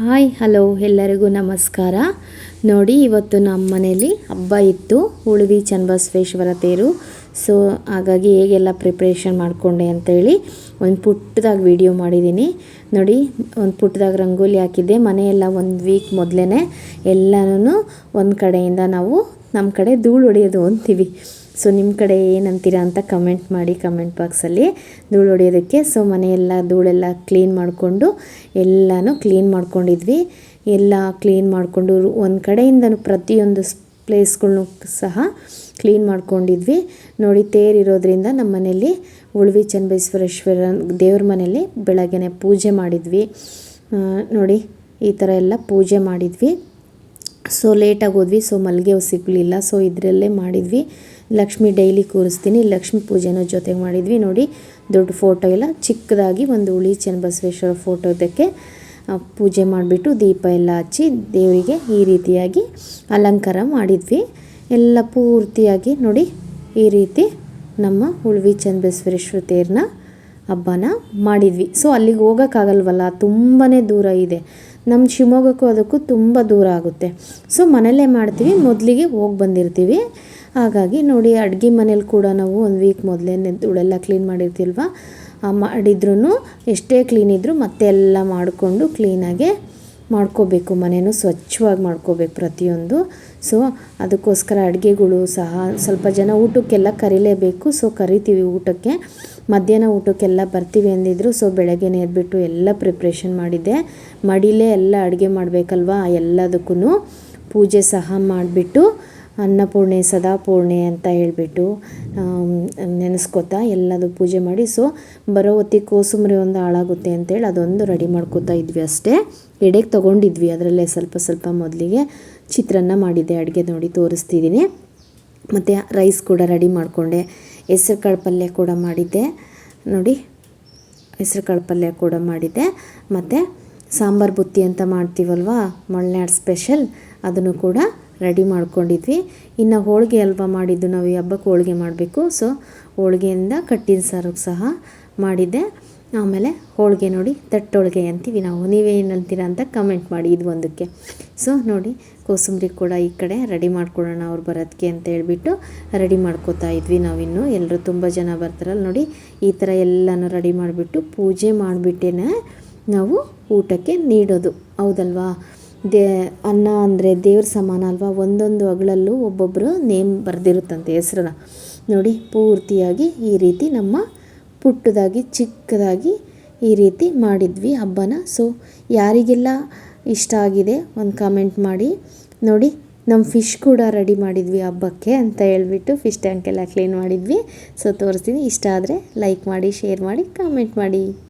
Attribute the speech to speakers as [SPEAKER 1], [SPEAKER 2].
[SPEAKER 1] Hi, hello, ಎಲ್ಲರಿಗೂ ನಮಸ್ಕಾರ. ನೋಡಿ, ಇವತ್ತು ನಮ್ಮ ಮನೇಲಿ ಹಬ್ಬ ಇತ್ತು ಉಳುವಿ ಚನ್ನಬಸವೇಶ್ವರ ತೇರು. ಸೊ ಹಾಗಾಗಿ ಹೇಗೆಲ್ಲ ಪ್ರಿಪ್ರೇಷನ್ ಮಾಡಿಕೊಂಡೆ ಅಂತೇಳಿ ಒಂದು ಪುಟ್ಟದಾಗ ವಿಡಿಯೋ ಮಾಡಿದ್ದೀನಿ ನೋಡಿ, ಒಂದು ಪುಟ್ಟದಾಗ ರಂಗೋಲಿ ಹಾಕಿದ್ದೆ. ಮನೆಯೆಲ್ಲ ಒಂದು ವೀಕ್ ಮೊದಲೇ ಎಲ್ಲನೂ ಒಂದು ಕಡೆಯಿಂದ ನಾವು ನಮ್ಮ ಕಡೆ ಧೂಳು ಹೊಡೆಯೋದು ಅಂತೀವಿ. ಸೊ ನಿಮ್ಮ ಕಡೆ ಏನಂತೀರಾ ಅಂತ ಕಮೆಂಟ್ ಮಾಡಿ ಕಮೆಂಟ್ ಬಾಕ್ಸಲ್ಲಿ ಧೂಳು ಹೊಡೆಯೋದಕ್ಕೆ. ಸೊ ಮನೆಯೆಲ್ಲ ಧೂಳೆಲ್ಲ ಕ್ಲೀನ್ ಮಾಡಿಕೊಂಡು ಎಲ್ಲನೂ ಕ್ಲೀನ್ ಮಾಡ್ಕೊಂಡಿದ್ವಿ. ಎಲ್ಲ ಕ್ಲೀನ್ ಮಾಡಿಕೊಂಡು ಒಂದು ಕಡೆಯಿಂದನೂ ಪ್ರತಿಯೊಂದು ಪ್ಲೇಸ್ಗಳ್ನು ಸಹ ಕ್ಲೀನ್ ಮಾಡ್ಕೊಂಡಿದ್ವಿ. ನೋಡಿ, ತೇರಿರೋದ್ರಿಂದ ನಮ್ಮ ಮನೆಯಲ್ಲಿ ಉಳ್ವಿ ಚನ್ನಬಸವೇಶ್ವರ ದೇವ್ರ ಮನೆಯಲ್ಲಿ ಬೆಳಗ್ಗೆ ಪೂಜೆ ಮಾಡಿದ್ವಿ. ನೋಡಿ, ಈ ಥರ ಎಲ್ಲ ಪೂಜೆ ಮಾಡಿದ್ವಿ. ಸೊ ಲೇಟಾಗಿ ಹೋದ್ವಿ. ಸೊ ಮಲ್ಲಿಗೆ ಸಿಗಲಿಲ್ಲ. ಸೊ ಇದರಲ್ಲೇ ಮಾಡಿದ್ವಿ. ಲಕ್ಷ್ಮಿ ಡೈಲಿ ಕೂರಿಸ್ತೀನಿ. ಲಕ್ಷ್ಮಿ ಪೂಜೆನೂ ಜೊತೆಗೆ ಮಾಡಿದ್ವಿ. ನೋಡಿ, ದೊಡ್ಡ ಫೋಟೋ ಎಲ್ಲ. ಚಿಕ್ಕದಾಗಿ ಒಂದು ಉಳಿ ಫೋಟೋ ಫೋಟೋದಕ್ಕೆ ಪೂಜೆ ಮಾಡಿಬಿಟ್ಟು ದೀಪ ಎಲ್ಲ ಹಚ್ಚಿ ದೇವರಿಗೆ ಈ ರೀತಿಯಾಗಿ ಅಲಂಕಾರ ಮಾಡಿದ್ವಿ. ಎಲ್ಲ ಪೂರ್ತಿಯಾಗಿ ನೋಡಿ, ಈ ರೀತಿ ನಮ್ಮ ಉಳ್ವಿ ಚನ್ನಬಸವೇಶ್ವರ ತೇರನ್ನ ಹಬ್ಬನ ಮಾಡಿದ್ವಿ. ಸೊ ಅಲ್ಲಿಗೆ ಹೋಗೋಕ್ಕಾಗಲ್ವಲ್ಲ? ತುಂಬಾ ದೂರ ಇದೆ. ನಮ್ಮ ಶಿವಮೊಗ್ಗಕ್ಕೂ ಅದಕ್ಕೂ ತುಂಬ ದೂರ ಆಗುತ್ತೆ. ಸೊ ಮನೆಯಲ್ಲೇ ಮಾಡ್ತೀವಿ. ಮೊದಲಿಗೆ ಹೋಗಿ ಬಂದಿರ್ತೀವಿ. ಹಾಗಾಗಿ ನೋಡಿ, ಅಡುಗೆ ಮನೇಲಿ ಕೂಡ ನಾವು ಒಂದು ವೀಕ್ ಮೊದಲೇ ಧೂಳೆಲ್ಲ ಕ್ಲೀನ್ ಮಾಡಿರ್ತಿಲ್ವ ಮಾಡಿದ್ರೂ ಎಷ್ಟೇ ಕ್ಲೀನ್ ಇದ್ದರೂ ಮತ್ತೆ ಎಲ್ಲ ಮಾಡಿಕೊಂಡು ಕ್ಲೀನಾಗೆ ಮಾಡ್ಕೋಬೇಕು ಮನೆಯೂ ಸ್ವಚ್ಛವಾಗಿ ಮಾಡ್ಕೋಬೇಕು ಪ್ರತಿಯೊಂದು. ಸೊ ಅದಕ್ಕೋಸ್ಕರ ಅಡುಗೆಗಳು ಸಹ ಸ್ವಲ್ಪ ಜನ ಊಟಕ್ಕೆಲ್ಲ ಕರಿಲೇಬೇಕು. ಸೊ ಕರಿತೀವಿ ಊಟಕ್ಕೆ. ಮಧ್ಯಾಹ್ನ ಊಟಕ್ಕೆಲ್ಲ ಬರ್ತೀವಿ ಅಂದಿದ್ರು ಸೊ ಬೆಳಗ್ಗೆನೇ ಎದ್ಬಿಟ್ಟು ಎಲ್ಲ ಪ್ರಿಪ್ರೇಷನ್ ಮಾಡಿದ್ದೆ. ಮಡಿಲೇ ಎಲ್ಲ ಅಡುಗೆ ಮಾಡಬೇಕಲ್ವಾ ಎಲ್ಲದಕ್ಕೂ ಪೂಜೆ ಸಹ ಮಾಡಿಬಿಟ್ಟು ಅನ್ನಪೂರ್ಣೆ, ಸದಾಪೂರ್ಣೆ ಅಂತ ಹೇಳಿಬಿಟ್ಟು ನೆನೆಸ್ಕೋತಾ ಎಲ್ಲದು ಪೂಜೆ ಮಾಡಿ. ಸೊ ಬರೋ ಹೊತ್ತಿಗೆ ಕೋಸುಂಬರಿ ಒಂದು ಹಾಳಾಗುತ್ತೆ ಅಂತೇಳಿ ಅದೊಂದು ರೆಡಿ ಮಾಡ್ಕೋತಾ ಇದ್ವಿ ಅಷ್ಟೇ. ಎಡೆಗೆ ತೊಗೊಂಡಿದ್ವಿ, ಅದರಲ್ಲೇ ಸ್ವಲ್ಪ ಸ್ವಲ್ಪ ಮೊದಲಿಗೆ ಚಿತ್ರಾನ್ನ ಮಾಡಿದ್ದೆ, ಅಡುಗೆ ನೋಡಿ ತೋರಿಸ್ತಿದ್ದೀನಿ. ಮತ್ತು ರೈಸ್ ಕೂಡ ರೆಡಿ ಮಾಡಿಕೊಂಡೆ. ಹೆಸರು ಕಾಳು ಪಲ್ಯ ಕೂಡ ಮಾಡಿದ್ದೆ. ನೋಡಿ ಹೆಸರು ಕಾಳು ಪಲ್ಯ ಕೂಡ ಮಾಡಿದ್ದೆ. ಮತ್ತು ಸಾಂಬಾರು ಬುತ್ತಿ ಅಂತ ಮಾಡ್ತೀವಲ್ವ, ಮಳ್ನಾಡು ಸ್ಪೆಷಲ್, ಅದನ್ನು ಕೂಡ ರೆಡಿ ಮಾಡ್ಕೊಂಡಿದ್ವಿ. ಇನ್ನು ಹೋಳಿಗೆ ಅಲ್ವಾ ಮಾಡಿದ್ದು ನಾವು ಈ ಹಬ್ಬಕ್ಕೆ ಹೋಳಿಗೆ ಮಾಡಬೇಕು. ಸೊ ಹೋಳಿಗೆಯಿಂದ ಕಟ್ಟಿನ ಸಾರು ಸಹ ಮಾಡಿದ್ದೆ. ಆಮೇಲೆ ಹೋಳಿಗೆ ನೋಡಿ, ತಟ್ಟೋಳಿಗೆ ಅಂತೀವಿ ನಾವು. ನೀವೇನು ಅಂತೀರ ಅಂತ ಕಮೆಂಟ್ ಮಾಡಿ ಇದು ಒಂದಕ್ಕೆ. ಸೊ ನೋಡಿ, ಕೋಸಂಬರಿ ಕೂಡ ಈ ಕಡೆ ರೆಡಿ ಮಾಡ್ಕೊಡೋಣ ಅವ್ರು ಬರೋದಕ್ಕೆ ಅಂತ ಹೇಳ್ಬಿಟ್ಟು ರೆಡಿ ಮಾಡ್ಕೋತಾ ಇದ್ವಿ ನಾವಿನ್ನು ಎಲ್ಲರೂ ತುಂಬ ಜನ ಬರ್ತಾರಲ್ಲ ನೋಡಿ, ಈ ಥರ ಎಲ್ಲನೂ ರೆಡಿ ಮಾಡಿಬಿಟ್ಟು ಪೂಜೆ ಮಾಡಿಬಿಟ್ಟೇ ನಾವು ಊಟಕ್ಕೆ ನೀಡೋದು. ಹೌದಲ್ವಾ? ದೇ, ಅನ್ನ ಅಂದರೆ ದೇವ್ರ ಸಮಾನ ಅಲ್ವಾ? ಒಂದೊಂದು ಅಗಳಲ್ಲೂ ಒಬ್ಬೊಬ್ಬರು ನೇಮ್ ಬರೆದಿರುತ್ತಂತೆ ಹೆಸ್ರನ್ನ. ನೋಡಿ, ಪೂರ್ತಿಯಾಗಿ ಈ ರೀತಿ ನಮ್ಮ ಪುಟ್ಟದಾಗಿ, ಚಿಕ್ಕದಾಗಿ ಈ ರೀತಿ ಮಾಡಿದ್ವಿ ಹಬ್ಬನ. ಸೊ ಯಾರಿಗೆಲ್ಲ ಇಷ್ಟ ಆಗಿದೆ ಒಂದು ಕಾಮೆಂಟ್ ಮಾಡಿ. ನೋಡಿ, ನಮ್ಮ ಫಿಶ್ ಕೂಡ ರೆಡಿ ಮಾಡಿದ್ವಿ ಹಬ್ಬಕ್ಕೆ ಅಂತ ಹೇಳ್ಬಿಟ್ಟು ಫಿಶ್ ಟ್ಯಾಂಕೆಲ್ಲ ಕ್ಲೀನ್ ಮಾಡಿದ್ವಿ. ಸೊ ತೋರಿಸ್ತೀನಿ. ಇಷ್ಟ ಆದರೆ ಲೈಕ್ ಮಾಡಿ ಶೇರ್ ಮಾಡಿ ಕಾಮೆಂಟ್ ಮಾಡಿ.